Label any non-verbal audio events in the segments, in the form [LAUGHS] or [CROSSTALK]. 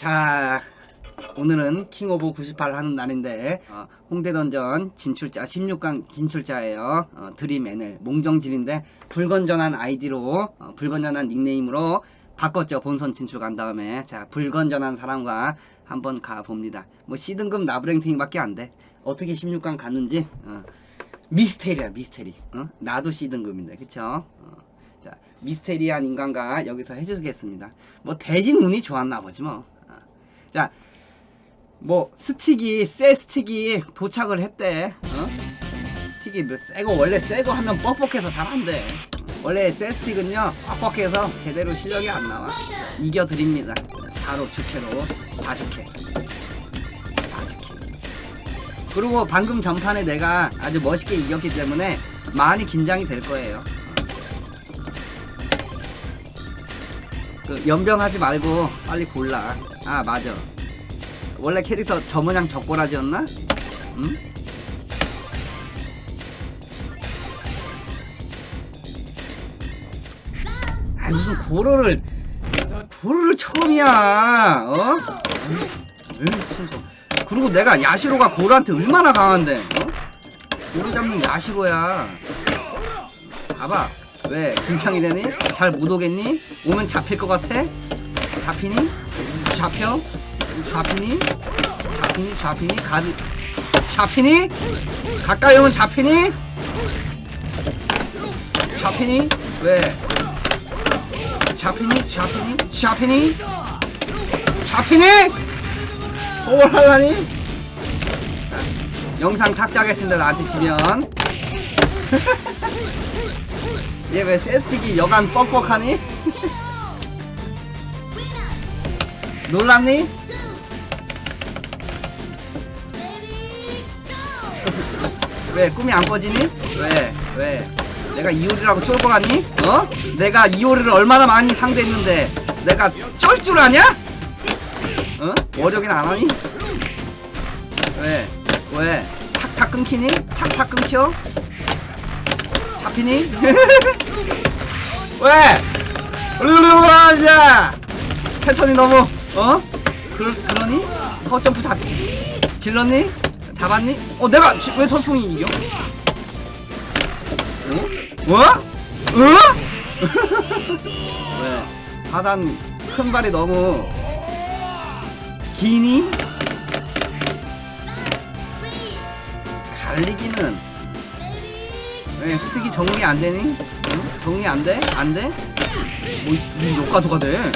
자 오늘은 킹 오브 98 하는 날인데 어, 홍대 던전 진출자 16강 진출자예요. 어, 드림앤을. 몽정질인데 불건전한 아이디로 어, 불건전한 닉네임으로 바꿨죠 본선 진출 간 다음에. 자 불건전한 사람과 한번 가 봅니다. 뭐 C등급 나브랭탱이밖에 안 돼. 어떻게 16강 갔는지 어, 미스테리야 미스테리. 어? 나도 C등급인데 그쵸? 어, 자 미스테리한 인간과 여기서 해주겠습니다. 뭐 대진 운이 좋았나 보지 뭐. 어. 자, 뭐 스틱이 새 스틱이 도착을 했대. 어? 스틱이 뭐 새거 원래 새거 하면 뻑뻑해서 잘 안 돼. 원래 새 스틱은요 뻑뻑해서 제대로 실력이 안 나와. 이겨 드립니다. 바로 주캐로. 바주캐. 그리고 방금 전판에 내가 아주 멋있게 이겼기 때문에 많이 긴장이 될 거예요. 그 연병하지 말고 빨리 골라. 아 맞아. 원래 캐릭터 저 모양 적고라지였나? 응? 아 무슨 고로를 고로를 처음이야. 어? 에이, 순서. 그리고 내가 야시로가 고로한테 얼마나 강한데? 어? 고로 잡는 야시로야. 봐봐. 왜 긴장이 되니? 잘 못 오겠니? 오면 잡힐 것 같아? 잡히니? 잡혀? 잡히니? 잡히니? 잡히니? 가드 잡히니? 가까이 오면 잡히니? 잡히니? 왜? 잡히니? 잡히니? 잡히니? 잡히니? 호월하려니? 영상 삭제하겠습니다 나한테 지면 [LAUGHS] 얘 왜 세스틱이 여간 뻑뻑하니? [LAUGHS] 놀랐니? 왜 꿈이 안 꺼지니? 왜? 왜? 내가 이효리라고 쫄거 같니? 어? 내가 이효리를 얼마나 많이 상대했는데 내가 쫄 줄 아냐? 어? 월요긴 안 하니? 왜? 왜? 탁탁 끊기니? 탁탁 끊겨? 잡히니? [LAUGHS] 왜? 으르르르르자 패턴이 너무 어? 그, 그러니? 허점프 잡 질렀니? 잡았니? 어 내가 지- 왜 선풍이 이겨? 어? 어? 어? [LAUGHS] 왜? 하단 큰 발이 너무 기니? 갈리기는 왜 스틱이 정리 안 되니? 응? 정리 안 돼? 안 돼? 뭐, 이 욕가도가 돼?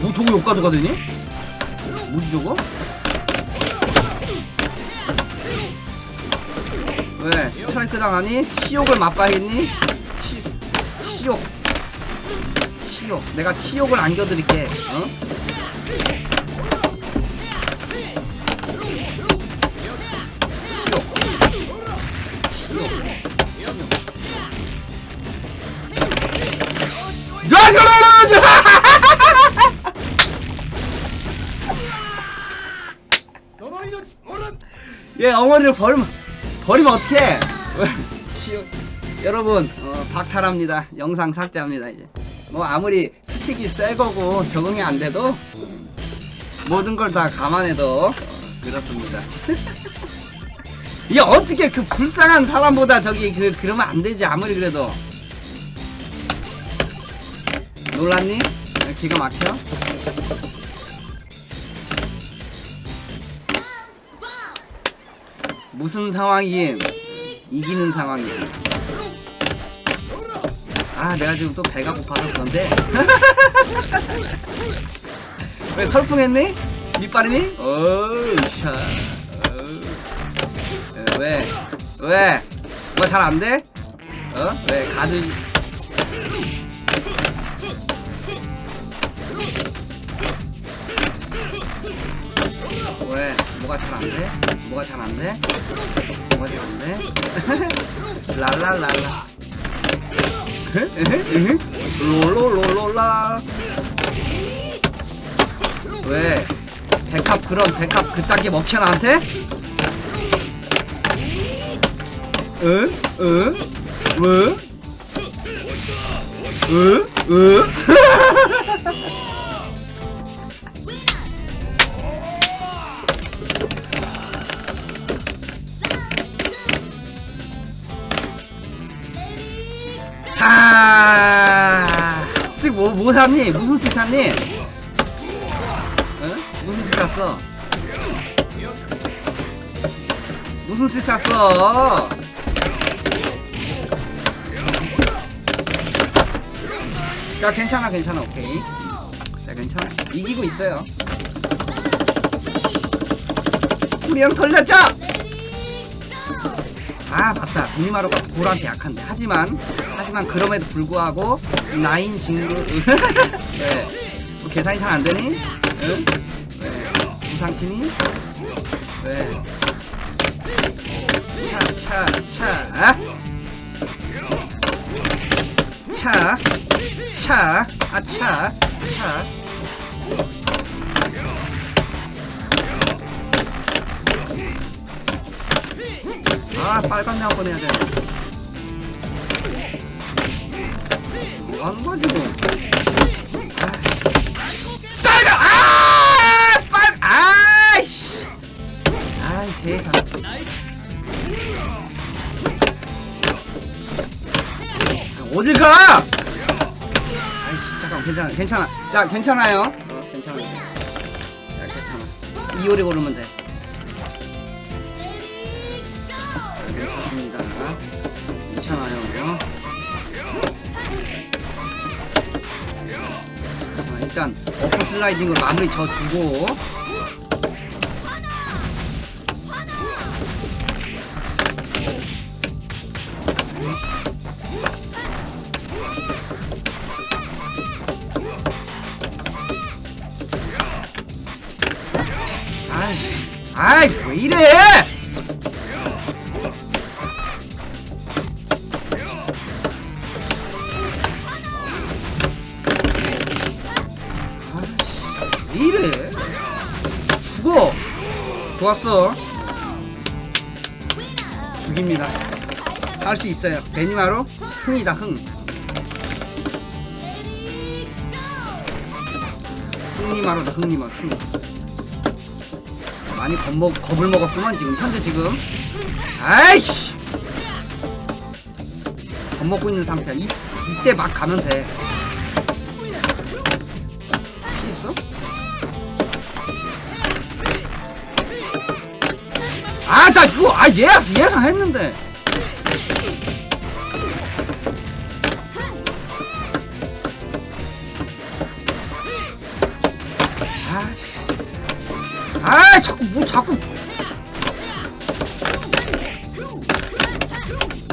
뭐 저거 욕가도가 되니? 뭐지 저거? 왜 스트라이크 당하니? 치욕을 맛봐야겠니? 치, 치욕 치욕 내가 치욕을 안겨드릴게 어? 얘 어머니를 버리면 버리면 어떡해? [LAUGHS] 치우 여러분 어, 박탈합니다. 영상 삭제합니다 이제. 뭐 아무리 스틱이 새 거고 적응이 안 돼도 모든 걸 다 감안해도 어, 그렇습니다. [LAUGHS] 이게 어떻게 그 불쌍한 사람보다 저기 그 그러면 안 되지 아무리 그래도. 놀랐니? 기가 막혀? 무슨 상황이긴 이기는 상황이지. 아, 내가 지금 또 배가 고파서 그런데. [LAUGHS] 왜 설풍했니? 밑바르니? 어우, 샤. 왜? 왜? 뭐잘안 돼? 어? 왜? 가드. 잘 안 돼? 뭐가 잘 안 돼? 뭐가 잘 안 돼? 랄랄랄라. 롤롤롤롤라. 왜? 백합 그런 백합 그따기 먹혀 나한테? 응? 응? 왜? 응? 응? 뭐 샀니? 무슨 스 샀니? 응? 무슨 스 샀어? 무슨 스 샀어? 야 괜찮아 괜찮아 오케이 자 괜찮아 이기고 있어요 우리 형 걸렸죠? 아 맞다 미니마루가 볼한테 약한데 하지만 하지만 그럼에도 불구하고 나인 진구 왜? [LAUGHS] 뭐 계산이 잘 안 되니? 응? 왜? 부상치니? 왜? 차, 차, 차. 차, 차, 아, 차, 차. 아, 빨간 내 한번 해야 돼. 뭐 하는 거야, 지금? 아. 아! 빨, 아이씨! 아이, 세상. 어딜 가! 아이씨, 잠깐, 괜찮아, 괜찮아. 야, 괜찮아요. 어, 괜찮아. 야, 괜찮아. 이오리 고르면 돼. 일단 어퍼 슬라이딩으로 마무리 아이, 아이 왜 이래? 좋았어. 죽입니다. 할 수 있어요. 베니마로 흥이다, 흥. 흥니마로다, 흥니마로, 흥. 많이 겁먹, 겁을 먹었구만, 지금. 현재 지금. 아이씨! 겁먹고 있는 상태야. 이, 이때 막 가면 돼. 아, 나 이거, 아, 예, 예상했는데. 아, 아, 자꾸, 뭐, 자꾸.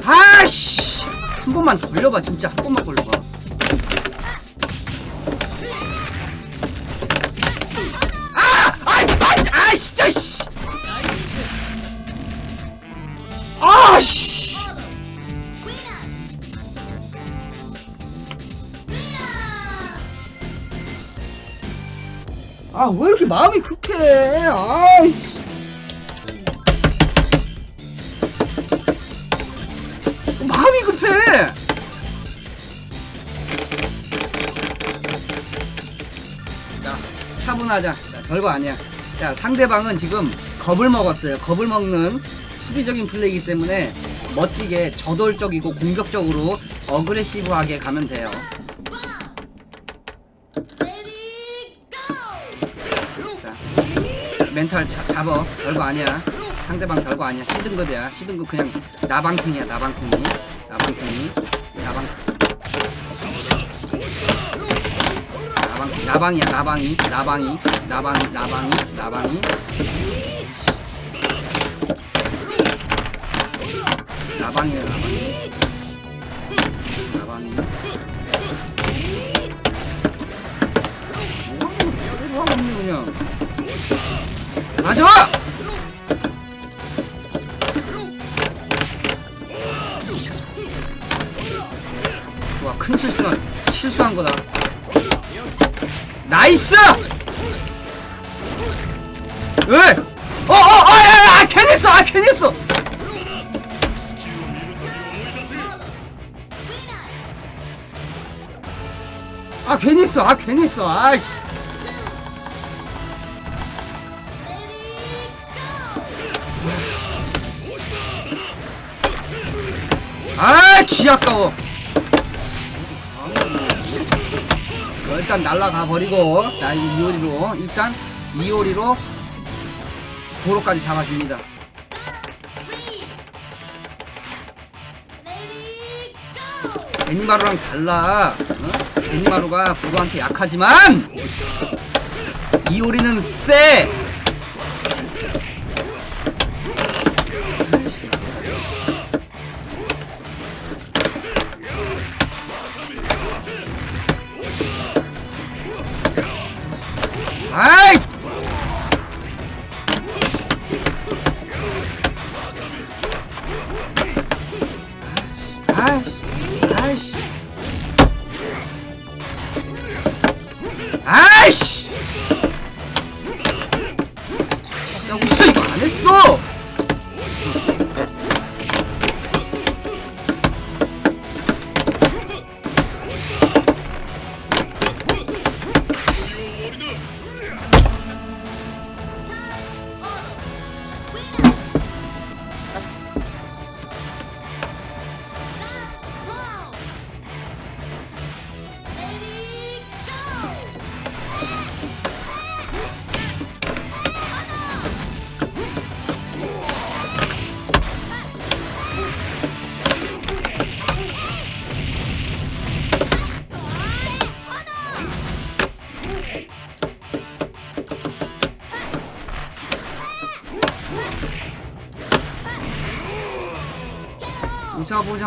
아씨! 한 번만 걸려봐, 진짜. 한 번만 걸려봐. 차분하자. 자, 별거 아니야. 자, 상대방은 지금 겁을 먹었어요. 겁을 먹는 수비적인 플레이이기 때문에 멋지게 저돌적이고 공격적으로 어그레시브하게 가면 돼요. 자, 멘탈 자, 잡어. 별거 아니야. 상대방 별거 아니야. C등급이야. C등급 그냥 나방킹이야. 나방킹이. 나방킹이. 나방 나방이야. 나방이. 나방이. 나방이. 나방이. 나방이. 나방이야. 나방이. 나방이. 아, 괜히 했어, 아, 괜히 했어, 아이씨. 아, 기 아까워. 어, 일단 날라가 버리고 자 이오리로 일단 이오리로 도로까지 잡아줍니다. 애니마루랑 달라. 어? 애니마루가 부도한테 약하지만 이오리는 세. 하고 있어, 이거 안 했어!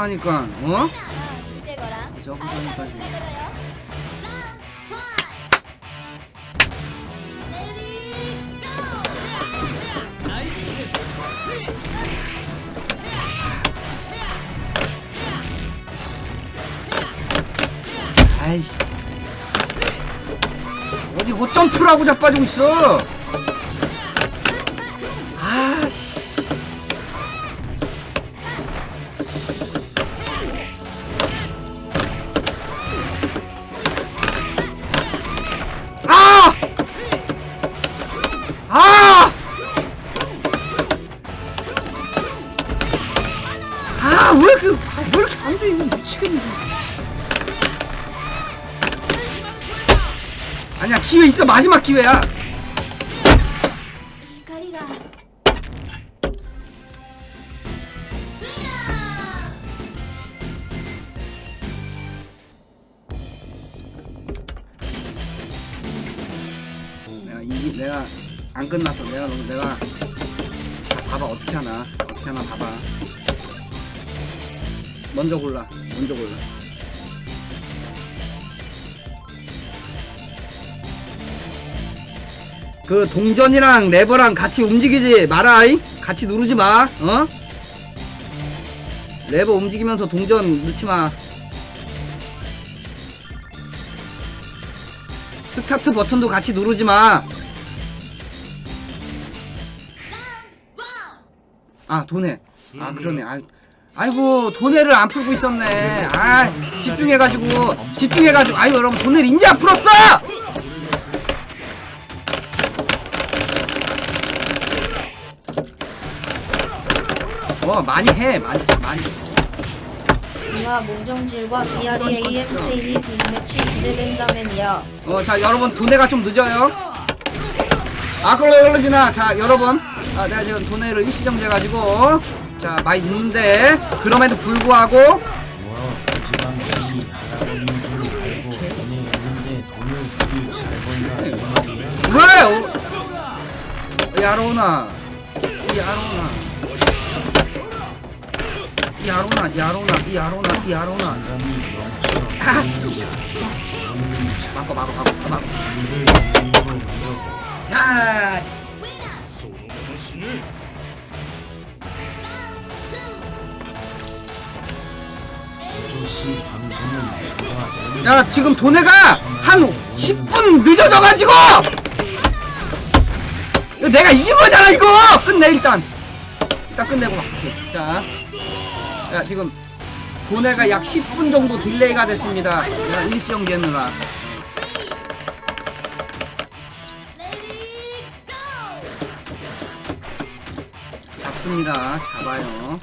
하니까 어? 아, 저거라. 아이씨. 어디 5점프라고 자빠지고 있어 마지막 기회야. 내가 이 내가 안 끝났어. 내가 너무 내가 자, 봐봐 어떻게 하나 어떻게 하나 봐봐. 먼저 골라. 먼저 골라. 그 동전이랑 레버랑 같이 움직이지 마라. 이 같이 누르지 마. 어? 레버 움직이면서 동전 넣지 마. 스타트 버튼도 같이 누르지 마. 아 도네. 아 그러네. 아, 아이고 도네를 안 풀고 있었네. 아 집중해가지고 집중해가지고 아유 여러분 도네를 인제 안 풀었어. 어 많이 해 많이 많이. 이와 몽정질과 BR이 AFK 빅매치 기대된다면요. 어, 자, 여러분, 도네가 좀 늦어요. 아, 그걸로 그러지나. 자, 여러분. 아, 내가 지금 도네를 일시정지 해가지고. 자, 많이 늦는데. 그럼에도 불구하고. 뭐 그지방들이 할아버지인 줄 알고 보내했는데 돈을 그리 잘 번다 이 말이야 왜? 어? 야로나. 야로나. 야로나, 야로나, 야로나, 야로나. 보이는데 돈을 막고, 막고, 막고, 막고. 자, 야, 지금 도네가 한 10분 늦어져가지고! 내가 이긴 거잖아, 이거! 끝내, 일단. 일단 끝내고 갈게. 자. 야, 지금 고뇌가 약 10분 정도 딜레이가 됐습니다. 내가 일시정 되느라. 잡습니다. 잡아요.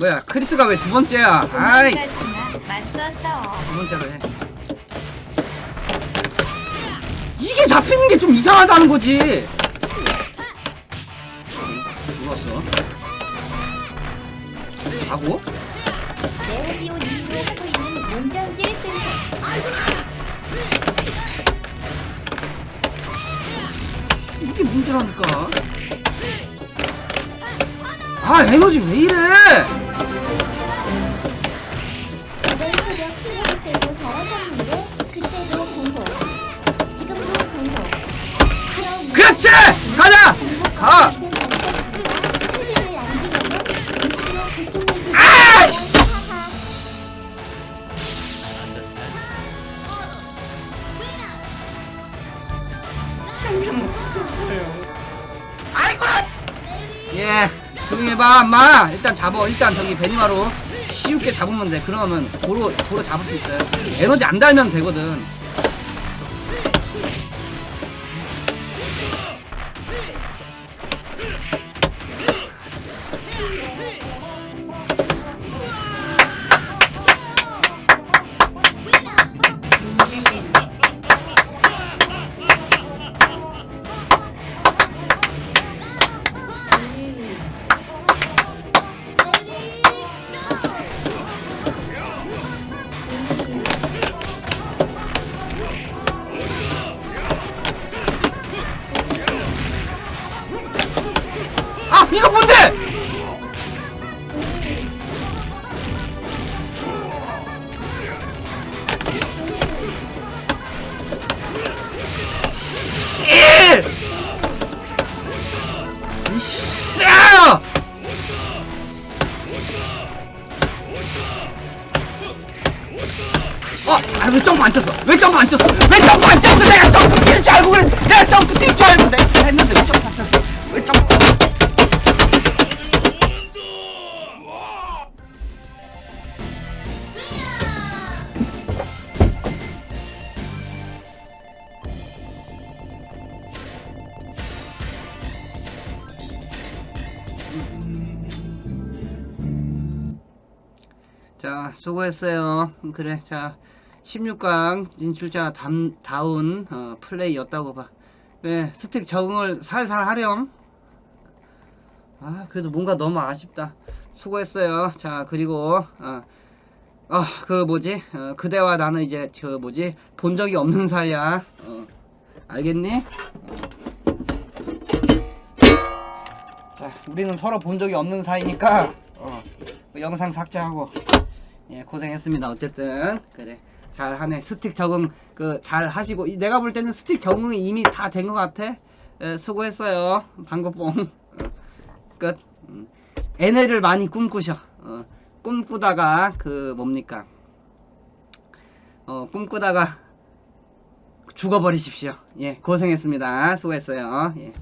뭐야, 크리스가 왜 두 번째야? 아이! 두 번째로 해. 이게 잡히는 게 좀 이상하다는 거지. 센터. 이게 문제라니까. 아 에너지 왜 이래? 그렇지! 가자! 가! 엄마. 일단 잡어. 일단 저기 베니마로 쉬우게 잡으면 돼. 그러면 고로 고로 잡을 수 있어요. 에너지 안 달면 되거든. 자, 수고했어요. 그래, 자, 16강 진출자 담, 다운 어, 플레이였다고 봐. 왜 스틱 적응을 살살 하렴. 아, 그래도 뭔가 너무 아쉽다. 수고했어요. 자, 그리고 어, 어, 그 뭐지? 어, 그대와 나는 이제 저 뭐지? 본 적이 없는 사이야. 어, 알겠니? 어. 자, 우리는 서로 본 적이 없는 사이니까 어, 그 영상 삭제하고 예, 고생했습니다. 어쨌든 그래 잘 하네. 스틱 적응 그 잘 하시고 이- 내가 볼 때는 스틱 적응이 이미 다 된 것 같아. 예, 수고했어요. 방구뽕 어, [LAUGHS] 끝. 음. 애네를 많이 꿈꾸셔. 어, 꿈꾸다가 그 뭡니까? 어, 꿈꾸다가 죽어버리십시오. 예, 고생했습니다. 수고했어요. 예.